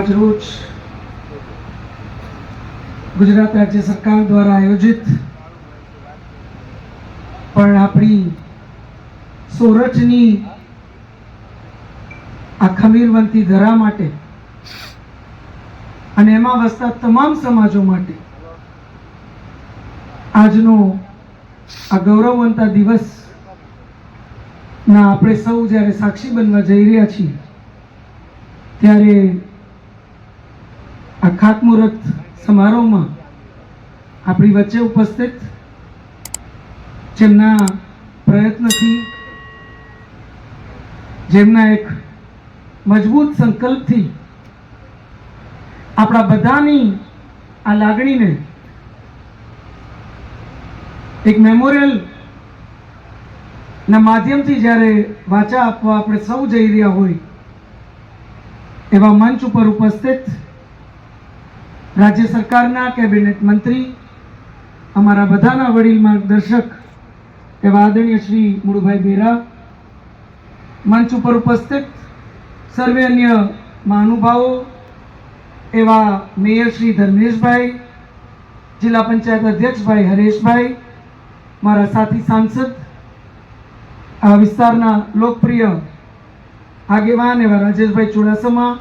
આજરોજ ગુજરાત રાજ્ય સરકાર દ્વારા આયોજિત પણ આપણી સોરઠની આ ખમીરવંતી ધરા માટે અને એમાં વસતા તમામ સમાજો માટે આજનો આ ગૌરવવંતા દિવસ ના આપણે સૌ જ્યારે સાક્ષી બનવા જઈ રહ્યા છીએ, ત્યારે ખાતમુહૂર્ત સમારોહમાં આપણી વચ્ચે ઉપસ્થિત જેમના પ્રયત્નથી, જેમના એક મજબૂત સંકલ્પથી આપણા બધાની આ લાગણીને એક મેમોરિયલ ના માધ્યમથી જ્યારે વાચા આપવા આપણે સૌ જઈ રહ્યા હોય, એવા મંચ ઉપર ઉપસ્થિત રાજ્ય સરકારના કેબિનેટ મંત્રી, અમારા બધાના વડીલ માર્ગદર્શક એવા આદરણીય શ્રી મુળુભાઈ બેરા, મંચ ઉપર ઉપસ્થિત સર્વે અન્ય મહાનુભાવો એવા મેયર શ્રી ધર્મેશભાઈ, જિલ્લા પંચાયત અધ્યક્ષભાઈ હરેશભાઈ, મારા સાથી સાંસદ, આ વિસ્તારના લોકપ્રિય આગેવાન એવા રાજેશભાઈ ચુડાસમા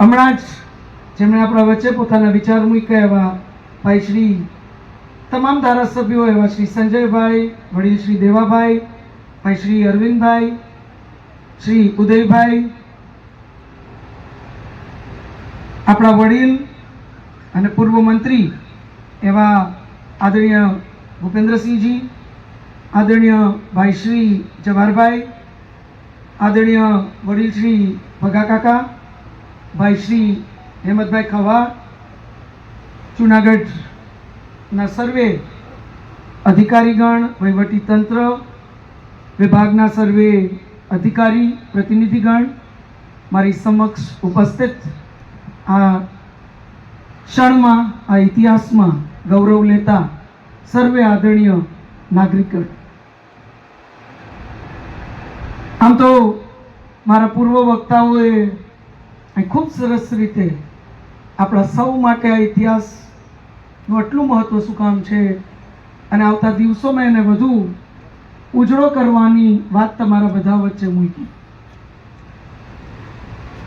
હમણાં જ જેમણે આપણા વચ્ચે પોતાના વિચાર મૂક્યા એવા ભાઈ શ્રી તમામ ધારાસભ્યો, એવા શ્રી સંજયભાઈ, વડીલ શ્રી દેવાભાઈ, ભાઈ શ્રી અરવિંદભાઈ, શ્રી ઉદયભાઈ, આપણા વડીલ અને પૂર્વ મંત્રી એવા આદરણીય ભૂપેન્દ્રસિંહજી, આદરણીય ભાઈ શ્રી જવાહરભાઈ, આદરણીય વડીલ શ્રી ભગા કાકા ભાઈ શ્રી હેમંતભાઈ ખવા જુનાગઢના સર્વે અધિકારીગણ વહીવટી તંત્ર વિભાગના સર્વે અધિકારી, પ્રતિનિધિગણ મારી સમક્ષ ઉપસ્થિત. આ ક્ષણમાં, આ ઇતિહાસમાં ગૌરવ લેતા સર્વે આદરણીય નાગરિક આમ તો મારા પૂર્વ વક્તાઓએ અહીં ખૂબ સરસ રીતે આપણા સૌ માટે આ ઇતિહાસનું આટલું મહત્ત્વ શું કામ છે? અને આવતા દિવસોમાં એને વધુ ઉજળો કરવાની વાત તમારા બધા વચ્ચે મૂકી.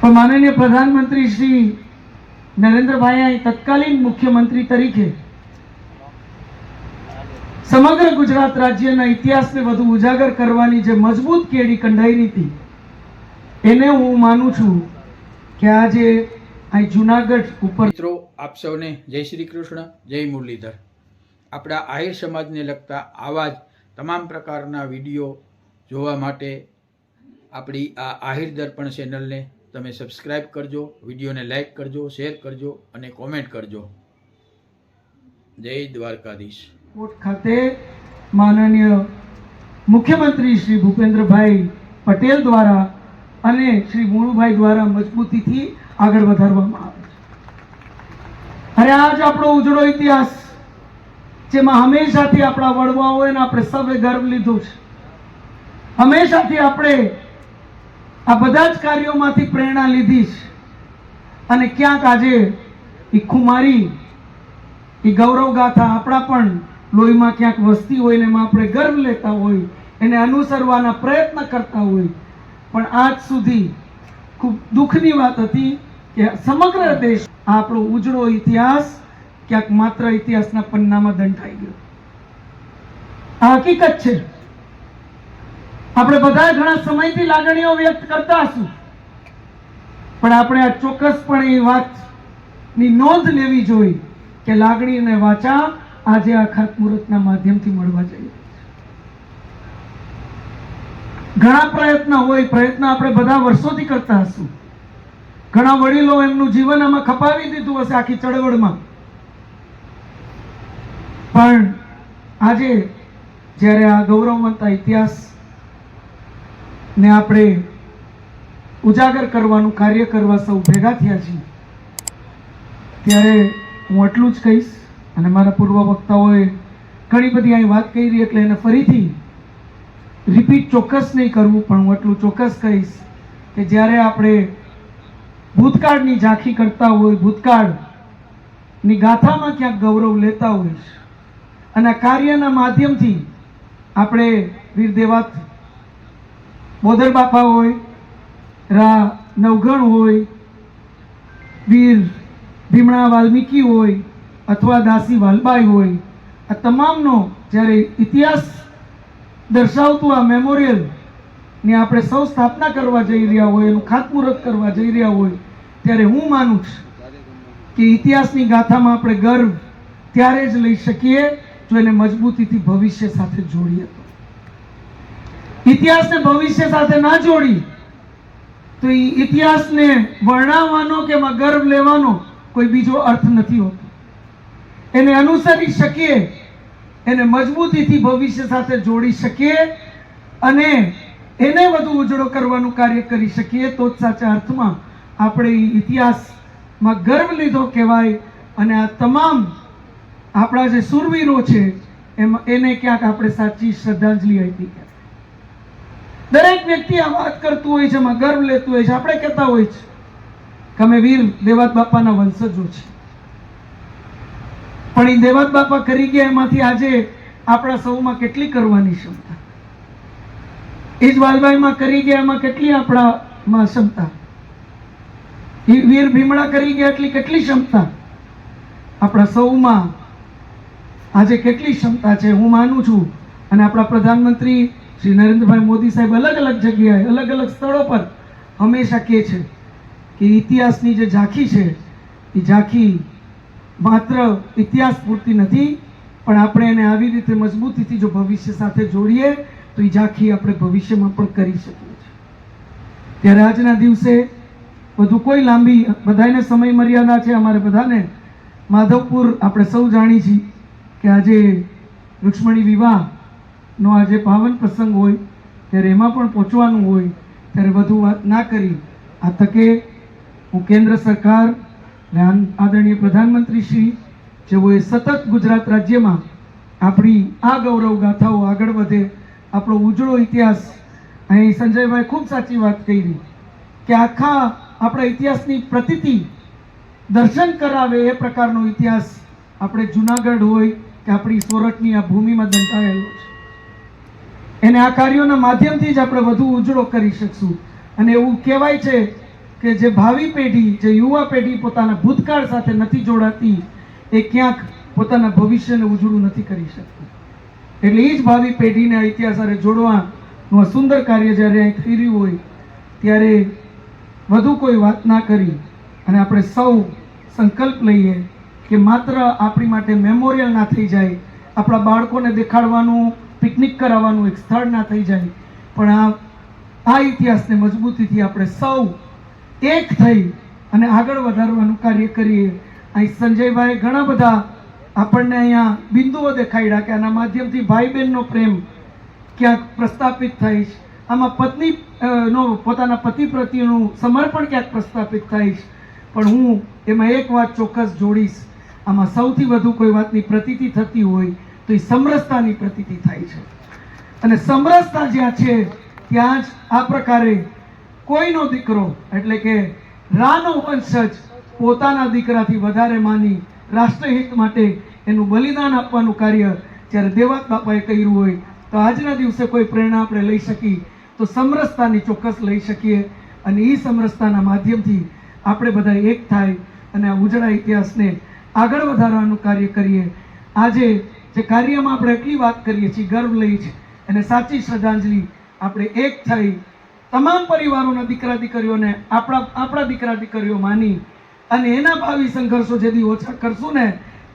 પણ માનનીય પ્રધાનમંત્રી શ્રી નરેન્દ્રભાઈ તત્કાલીન મુખ્યમંત્રી તરીકે સમગ્ર ગુજરાત રાજ્યના ઇતિહાસને વધુ ઉજાગર કરવાની જે મજબૂત કેડી કંડાઈ હતી એને હું માનું છું કે આજે અહીં જુનાગઢ ઉપર મિત્રો આપ સૌને જય શ્રી કૃષ્ણ જય મુરલીધર. આપણા આહિર સમાજને લગતા આવા જ તમામ પ્રકારના વીડિયો જોવા માટે આપણી આ આહિર દર્પણ ચેનલને તમે સબસ્ક્રાઈબ કરજો વિડીયોને લાઈક કરજો શેર કરજો અને કોમેન્ટ કરજો. જય દ્વારકાધીશ. કોટ ખાતે માનનીય મુખ્યમંત્રી શ્રી ભૂપેન્દ્રભાઈ પટેલ દ્વારા અને શ્રી મોણુભાઈ દ્વારા મજબૂતીથી આગળ વધારવામાં આવે છે. અરે આજ આપણો ઉજળો ઇતિહાસ જેમાં હંમેશાથી આપણા વડવાઓએ ને આપણે સૌએ ગર્વ લીધો છે. હંમેશાથી આપણે આ બધા જ કાર્યોમાંથી પ્રેરણા લીધી છે. અને ક્યાંક આજે એ ખુમારી, એ ગૌરવ ગાથા આપણા પણ લોહીમાં ક્યાંક વસતી હોય ને એમાં આપણે ગર્વ લેતા હોય, એને અનુસરવાના પ્રયત્ન કરતા હોય પણ આજ સુધી ખૂબ દુઃખની વાત હતી કે સમગ્ર દેશ આપણો ઉજળો ઇતિહાસ ક્યાંક માત્ર ઇતિહાસના પન્નામાં દંડાઈ ગયો. આ હકીકત છે. આપણે બધા ઘણા સમયથી લાગણીઓ વ્યક્ત કરતા હશું. પણ આપણે આ ચોક્કસપણે એ વાતની નોંધ લેવી જોઈએ કે લાગણી અને વાચા આજે આ ખાતમુહૂર્તના માધ્યમથી મળવા જઈએ. ઘણા પ્રયત્ન હોય, પ્રયત્ન આપણે બધા વર્ષોથી કરતા હશું. ઘણા વડીલો એમનું જીવન આમાં ખપાવી દીધું હશે આખી ચળવળમાં. પણ આજે જ્યારે આ ગૌરવવંતા ઇતિહાસ ને આપણે ઉજાગર કરવાનું કાર્ય કરવા સૌ ભેગા થયા છીએ, ત્યારે હું એટલું જ કહીશ અને મારા પૂર્વ વક્તાઓએ ઘણી બધી અહીં વાત કરી, એટલે એને ફરીથી રિપીટ ચોક્કસ નહીં કરવું, પણ હું એટલું ચોક્કસ કહીશ કે જ્યારે આપણે ભૂતકાળની ઝાંખી કરતા હોય, ભૂતકાળની ગાથામાં ક્યાંક ગૌરવ લેતા હોય અને કાર્યના માધ્યમથી આપણે વીર દેવાત બોદર બાપા હોય, રા નવઘણ હોય, વીર ભીમણા વાલ્મીકી હોય, અથવા દાસી વાલબાઈ હોય, આ તમામનો જ્યારે ઇતિહાસ દર્શાવતું આ મેમોરિયલની આપણે સૌ સ્થાપના કરવા જઈ રહ્યા હોય, એનું ખાતમુહૂર્ત કરવા જઈ રહ્યા હોય, ત્યારે હું માનું છું કે ઇતિહાસની ગાથામાં આપણે ગર્વ ત્યારે જ લઈ શકીએ જો એને મજબૂતીથી ભવિષ્ય સાથે જોડીએ તો. ઇતિહાસને ભવિષ્ય સાથે ના જોડી, તો એ ઇતિહાસને વર્ણવવાનો કે એમાં ગર્વ લેવાનો કોઈ બીજો અર્થ નથી હોતો. એને અનુસરી શકીએ એને મજબૂતીથી ભવિષ્ય સાથે જોડી શકીએ અને એને વધુ ઉજળો કરવાનું કાર્ય કરી શકીએ, તો જ સાચા અર્થમાં આપણે ઇતિહાસમાં ગર્વ લીધો કહેવાય અને આ તમામ આપણા જે સુરવીરો છે, એમાં, એને ક્યાંક આપણે સાચી શ્રદ્ધાંજલિ આપી. દરેક વ્યક્તિ આ વાત કરતું હોય છે, એમાં ગર્વ લેતું હોય છે આપણે કહેતા હોય છે, કે અમે વીર દેવાત બાપાના વંશજો છે પણ એ દેવાત બાપા કરી ગયા, એમાંથી આજે આપણા સૌમાં કેટલી કરવાની ક્ષમતા? એ જ વાલભાઈમાં કરી ગયા, એમાં કેટલી આપણામાં ક્ષમતા? એ વીર ભીમડા કરી ગયા એટલી કેટલી ક્ષમતા? આપણા સૌમાં આજે કેટલી ક્ષમતા છે, હું માનું છું. અને આપણા પ્રધાનમંત્રી શ્રી નરેન્દ્રભાઈ મોદી સાહેબ અલગ અલગ જગ્યાએ, અલગ અલગ સ્થળો પર હંમેશા કહે છે કે ઇતિહાસની જે ઝાંખી છે એ ઝાંખી માત્ર ઇતિહાસ પૂરતી નથી, પણ આપણે એને આવી રીતે મજબૂતીથી જો ભવિષ્ય સાથે જોડીએ, તો એ ઝાંખી આપણે ભવિષ્યમાં પણ કરી શકીએ છીએ. ત્યારે આજના દિવસે વધુ કોઈ લાંબી બધાને સમય મર્યાદા છે અમારે બધાને. માધવપુર આપણે સૌ જાણી છીએ કે આજે રુક્ષ્મણી વિવાહનો આજે પાવન પ્રસંગ હોય, ત્યારે એમાં પણ પહોંચવાનું હોય, ત્યારે વધુ વાત ના કરી. આ તકે હું કેન્દ્ર સરકાર અને આદરણીય પ્રધાનમંત્રી શ્રી જેઓએ સતત ગુજરાત રાજ્યમાં આપણી આ ગૌરવ ગાથાઓ આગળ વધે, આપણો ઉજળો ઇતિહાસ, અહીં સંજયભાઈ ખૂબ સાચી વાત કરી કે આખા આપણા ઇતિહાસની પ્રતિતિ દર્શન કરાવે એ પ્રકારનો ઇતિહાસ આપણે જુનાગઢ હોય કે આપણી સોરઠની આ ભૂમિમાં દંતાયેલો છે. એને આ કાર્યોના માધ્યમથી જ આપણે વધુ ઉજળો કરી શકશું. અને એવું કહેવાય છે કે જે ભાવિ પેઢી, જે યુવા પેઢી પોતાના ભૂતકાળ સાથે નથી જોડાતી, એ ક્યાંક પોતાના ભવિષ્યને ઉજળું નથી કરી શકતી. એટલે એ જ ભાવિ પેઢીને ઇતિહાસ સાથે જોડવાનું આ સુંદર કાર્ય જ્યારે અહીં થઈ રહ્યું હોય, ત્યારે વધુ કોઈ વાત ના કરી અને આપણે સૌ સંકલ્પ લઈએ કે માત્ર આપણી માટે મેમોરિયલ ના થઈ જાય, આપણા બાળકોને દેખાડવાનું, પિકનિક કરાવવાનું એક સ્થળ ના થઈ જાય, પણ આ આ ઇતિહાસને મજબૂતીથી આપણે સૌ એક થઈ અને આગળ વધારવાનું કાર્ય કરીએ. અહીં સંજયભાઈ ઘણા બધા આપણને અહીંયા બિંદુઓ દેખાડ્યા કે આના માધ્યમથી ભાઈ બહેનનો પ્રેમ ક્યાંક પ્રસ્થાપિત થાય છે. આમાં પત્ની નો, પોતાના પતિ પ્રત્યેનું સમર્પણ ક્યાંક પ્રસ્થાપિત થાય છે. પણ હું એમાં એક વાત ચોક્કસ જોડીશ. આમાં સૌથી વધુ કોઈ વાતની પ્રતીતિ થતી હોય તો એ સમરસતાની પ્રતીતિ થાય છે. અને સમરસતા જ્યાં છે, ત્યાં જ આ પ્રકારે કોઈનો દીકરો એટલે કે રાનો વંશજ પોતાના દીકરાથી વધારે માની રાષ્ટ્રહિત માટે એનું બલિદાન આપવાનું કાર્ય જ્યારે દેવાત બાપાએ કર્યું હોય, તો આજના દિવસે કોઈ પ્રેરણા આપણે લઈ શકી તો સમરસતાની ચોક્કસ લઈ શકીએ અને એ સમરસતાના માધ્યમથી આપણે બધા એક થાય અને આ ઉજળા ઇતિહાસને આગળ વધારવાનું કાર્ય કરીએ. આજે જે કાર્યમાં આપણે એટલી વાત કરીએ છીએ, ગર્વ લઈ છે અને સાચી શ્રદ્ધાંજલિ આપણે એક થઈ તમામ પરિવારોના દીકરા દીકરીઓને આપણા આપણા દીકરા દીકરીઓ માની અને એના ભાવિ સંઘર્ષો જેથી ઓછા કરશું ને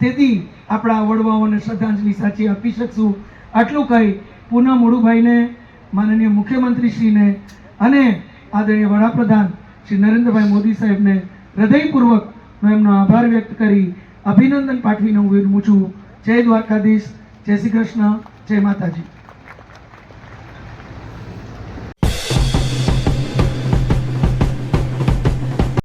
તેથી આપણા વડવાઓને શ્રદ્ધાંજલિ સાચી આપી શકશું. આટલું કહી પુનઃ મુળુભાઈને માનનીય મુખ્યમંત્રીશ્રીને અને આદરણીય વડાપ્રધાન શ્રી નરેન્દ્રભાઈ મોદી સાહેબને હૃદયપૂર્વક હું એમનો આભાર વ્યક્ત કરી અભિનંદન પાઠવીને હું વિરમું છું. જય દ્વારકાધીશ, જય શ્રી કૃષ્ણ, જય માતાજી.